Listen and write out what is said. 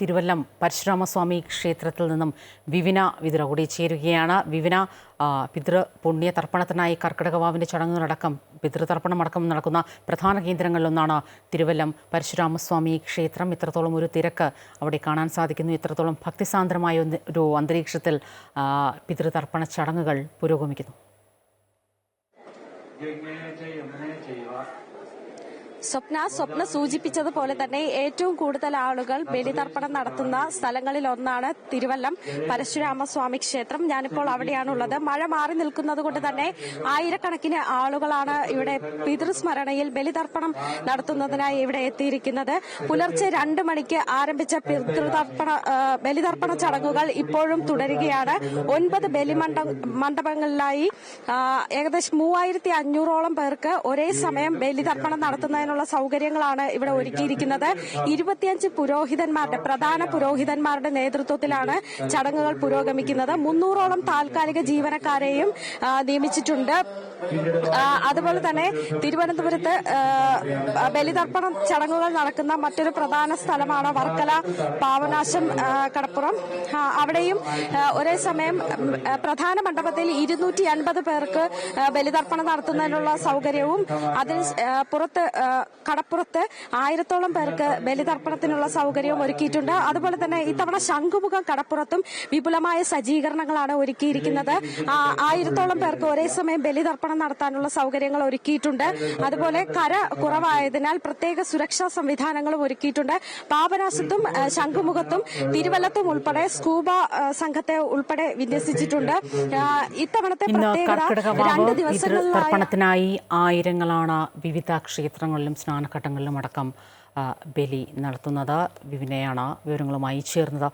തിരുവല്ലം പരശുരാമസ്വാമി ക്ഷേത്രത്തിൽ നിന്നും വിവിന വിതുര കൂടി ചേരുകയാണ്. വിവിന പിതൃ പുണ്യ തർപ്പണത്തിനായി കർക്കിടകവാവിന്റെ ചടങ്ങുകളടക്കം പിതൃതർപ്പണം അടക്കം നടക്കുന്ന പ്രധാന കേന്ദ്രങ്ങളിലൊന്നാണ് തിരുവല്ലം പരശുരാമസ്വാമി ക്ഷേത്രം. ഇത്രത്തോളം ഒരു തിരക്ക് അവിടെ കാണാൻ സാധിക്കുന്നു. ഇത്രത്തോളം ഭക്തിസാന്ദ്രമായ ഒരു അന്തരീക്ഷത്തിൽ പിതൃതർപ്പണ ചടങ്ങുകൾ പുരോഗമിക്കുന്നു. സ്വപ്ന സ്വപ്ന സൂചിപ്പിച്ചതുപോലെ തന്നെ ഏറ്റവും കൂടുതൽ ആളുകൾ ബലിതർപ്പണം നടത്തുന്ന സ്ഥലങ്ങളിൽ ഒന്നാണ് തിരുവല്ലം പരശുരാമസ്വാമി ക്ഷേത്രം. ഞാനിപ്പോൾ അവിടെയാണുള്ളത്. മഴ മാറി നിൽക്കുന്നത് കൊണ്ട് തന്നെ ആയിരക്കണക്കിന് ആളുകളാണ് ഇവിടെ പിതൃസ്മരണയിൽ ബലിതർപ്പണം നടത്തുന്നതിനായി ഇവിടെ എത്തിയിരിക്കുന്നത്. പുലർച്ചെ രണ്ട് മണിക്ക് ആരംഭിച്ച പിതൃതർപ്പണ ബലിതർപ്പണ ചടങ്ങുകൾ ഇപ്പോഴും തുടരുകയാണ്. ഒൻപത് ബലിമണ്ഡ മണ്ഡപങ്ങളിലായി ഏകദേശം മൂവായിരത്തി അഞ്ഞൂറോളം പേർക്ക് ഒരേ സമയം ബലിതർപ്പണം നടത്തുന്നതിനുള്ള സൗകര്യങ്ങളാണ് ഇവിടെ ഒരുക്കിയിരിക്കുന്നത്. ഇരുപത്തിയഞ്ച് പുരോഹിതന്മാരുടെ പ്രധാന പുരോഹിതന്മാരുടെ നേതൃത്വത്തിലാണ് ചടങ്ങുകൾ പുരോഗമിക്കുന്നത്. മുന്നൂറോളം താൽക്കാലിക ജീവനക്കാരെയും നിയമിച്ചിട്ടുണ്ട്. അതുപോലെ തന്നെ തിരുവനന്തപുരത്ത് ബലിതർപ്പണം ചടങ്ങുകൾ നടക്കുന്ന മറ്റൊരു പ്രധാന സ്ഥലമാണ് വർക്കല പാവനാശം കടപ്പുറം. അവിടെയും ഒരേ സമയം പ്രധാന മണ്ഡപത്തിൽ ഇരുന്നൂറ്റി അൻപത് പേർക്ക് ബലിതർപ്പണം നടത്തുന്നതിനുള്ള സൗകര്യവും അതിന് പുറത്ത് കടപ്പുറത്ത് ആയിരത്തോളം പേർക്ക് ബലിതർപ്പണത്തിനുള്ള സൗകര്യവും ഒരുക്കിയിട്ടുണ്ട്. അതുപോലെ തന്നെ ഇത്തവണ ശംഖുമുഖം കടപ്പുറത്തും വിപുലമായ സജ്ജീകരണങ്ങളാണ് ഒരുക്കിയിരിക്കുന്നത്. ആയിരത്തോളം പേർക്ക് ഒരേ സമയം ബലിതർപ്പണം നടത്താനുള്ള സൗകര്യങ്ങൾ ഒരുക്കിയിട്ടുണ്ട്. അതുപോലെ കര കുറവായതിനാൽ പ്രത്യേക സുരക്ഷാ സംവിധാനങ്ങളും ഒരുക്കിയിട്ടുണ്ട്. പാപനാശത്തും ശംഖുമുഖത്തും തിരുവല്ലത്തും ഉൾപ്പെടെ സ്കൂബ സംഘത്തെ ഉൾപ്പെടെ വിന്യസിച്ചിട്ടുണ്ട്. ഇത്തവണത്തെ പ്രത്യേകത രണ്ട് ദിവസങ്ങളിലായി ആയിരങ്ങളാണ് വിവിധ ക്ഷേത്രങ്ങളിലും സ്നാനഘട്ടങ്ങളിലും അടക്കം ബലി നടത്തുന്നത്. വിവിനെയാണ് വിവരങ്ങളുമായി ചേർന്നത്.